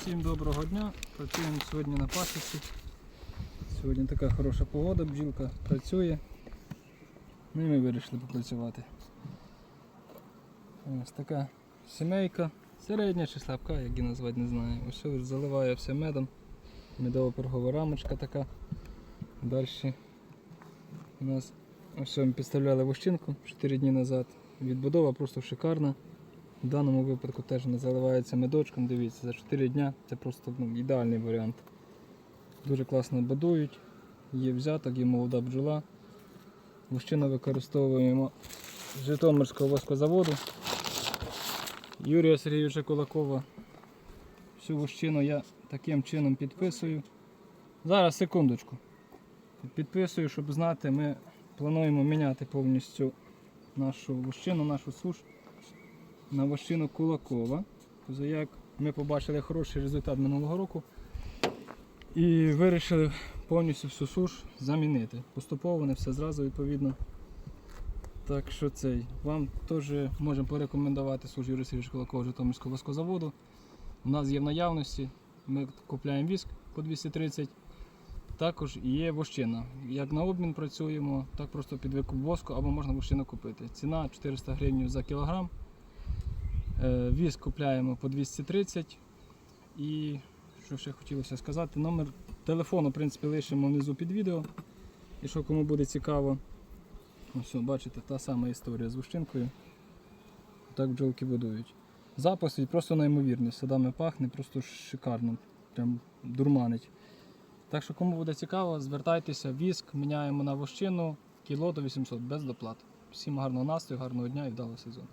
Всім доброго дня. Працюємо сьогодні на пасіці. Сьогодні така хороша погода, бджілка працює. Ну і ми вирішили попрацювати. Ось така сімейка, середня чи слабка, як її назвати, не знаю. Ось заливає все медом. Медова пергова рамочка така. Далі у нас ось ми підставляли вощинку 4 дні назад. Відбудова просто шикарна. В даному випадку теж не заливається медочком, дивіться, за 4 дня це просто ну, ідеальний варіант. Дуже класно будують, є взяток, є молода бджола. Вощину використовуємо з Житомирського воскозаводу Юрія Сергійовича Кулакова. Всю вощину я таким чином підписую. Зараз секундочку. Підписую, щоб знати, ми плануємо міняти повністю нашу вощину, нашу суш на вощину Кулакова. Тобто, Як ми побачили хороший результат минулого року і вирішили повністю всю суш замінити. Поступово не все зразу відповідно. Так що цей, вам теж можемо порекомендувати суш Юрія Сергійовича Кулакова Житомирського воскозаводу. У нас є в наявності, ми купляємо віск по 230. Також є вощина. Як на обмін працюємо, так просто під викуп воску або можна вощину купити. Ціна 400 гривень за кілограм. Е, Віз купляємо по 230. І що ще хотілося сказати, номер телефону в принципі, лишимо внизу під відео. І що кому буде цікаво. Ось, бачите, та сама історія з вущинкою. Так бджолки будують. Запис просто неймовірний, садами пахне, просто шикарно, прям дурманить. Так що кому буде цікаво, звертайтеся, віск, міняємо на вощину, кіло до 800 без доплат. Всім гарного настрою, гарного дня і вдалого сезону.